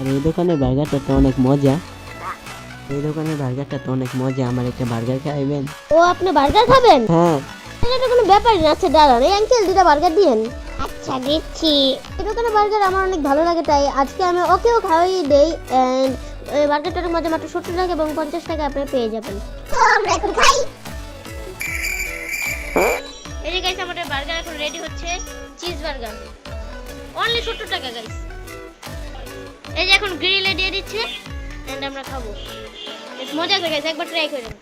আর এই দোকানের বার্গারটা তো অনেক মজা। এই দোকানের বার্গারটা তো অনেক মজা। আমার একটা বার্গার খাইবেন। ও আপনি বার্গার খাবেন? হ্যাঁ। এটা কোনো ব্যাপার না। আচ্ছা দাঁড়ান। এই আঙ্কেল দুটা বার্গার দিয়েন। আচ্ছা দিচ্ছি। এই দোকানের বার্গার আমার অনেক ভালো লাগে তাই আজকে আমি ওকেও খাওয়াই দেই। অ্যান্ড বার্গারটার মধ্যে মাত্র সত্তর টাকা এবং পঞ্চাশ টাকা আপনি পেয়ে যাবেন। আমরা এখন খাই। এই যে গাইস আমাদের বার্গার এখন রেডি হচ্ছে। চিজ বার্গার অনলি সত্তর টাকা গাইস এই যে এখন গ্রিলে দিয়ে দিচ্ছে এন্ড আমরা খাব। বেশ মজা করে গাইস একবার ট্রাই করেন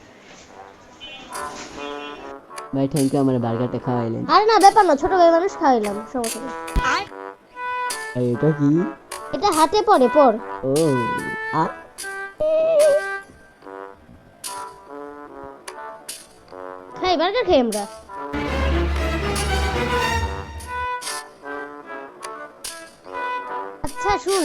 ভাই থ্যাংক ইউ আমার বার্গারটা খাওয়াইলেন। আরে না ব্যাপার না ছোট ভাই মানুষ খাওয়াইলাম সমস্যা নেই। আর? এটা কি? এটা হাতে পড়ে পর ও আ। খাই বার্গার খাই আমরা। আচ্ছা শুন।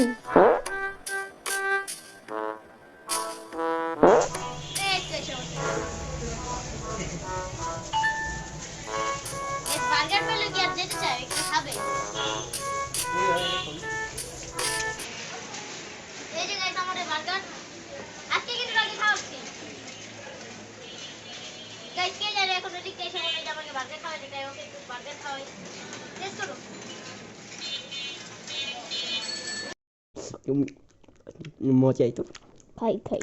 এই যে গাইস আমাদের বার্গার আজকে কিন্তু রাখি খাওয়াচ্ছি গাইস কে জানে এখন ওদিক এসে বলে যে আমাকে বার্গার খাওয়াতে তাই ওকে একটু বার্গার খাওয়াই টেস্ট করো মজাই তো খাই খাই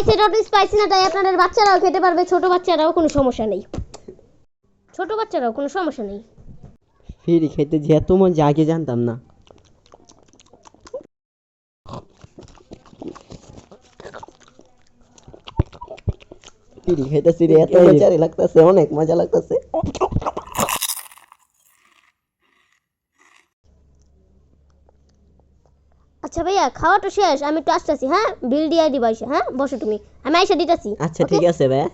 স্পাইসি নট স্পাইসি না তাই আপনাদের বাচ্চারাও খেতে পারবে ছোট বাচ্চারাও কোনো সমস্যা নেই। ছোট বাচ্চারাও কোনো সমস্যা নেই। ফিরি খেতে যে এত মজা আগে জানতাম না। ফিরি খেতেছি রে এত মজা লাগতেছে অনেক মজা লাগতেছে। আচ্ছা ভাইয়া খাওয়া তো শেষ আমি একটু আসতেছি হ্যাঁ? বিল দিয়ে দিবা এসে হ্যাঁ? বসো তুমি আমি আইসা দিতেছি আচ্ছা ঠিক আছে ভাই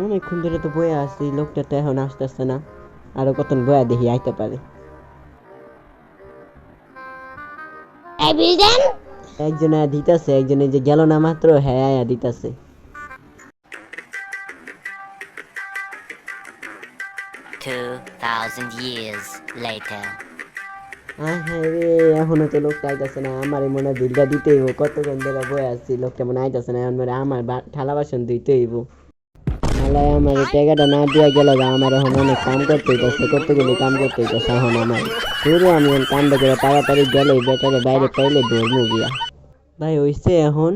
অনেকক্ষণ ধরে তো বয়ে আসছি লোকটা তো এখন আসতেছে না আরও কত বয়া দেখি আইতে পারে। এই বিল দেন। একজনে দিতেছে একজনে যে গেল না মাত্র হ্যাঁ আয়া দিতেছে। Two thousand years later. হ্যাঁ হ্যাঁ রে এখনও তো লোকটা আইতাছে না আমার মনে হয় বিলটা দিতেই হইব। কতক্ষণ ধরে বয়ে আসছি লোকটা মনে আইতাছে না এখন আমার বা- থালা বাসন ধুইতে হইব। তাহলে আমার টাকাটা না দিয়া গেল আমার এখন অনেক কাম করতে হইতেছে কতগুলি কাম করতে হইতেছে এখন আমার। শুরু আমি কামটা করে তাড়াতাড়ি গেলে বেটারে বাইরে পাইলে ধরবো গিয়া। ভাই হইছে এখন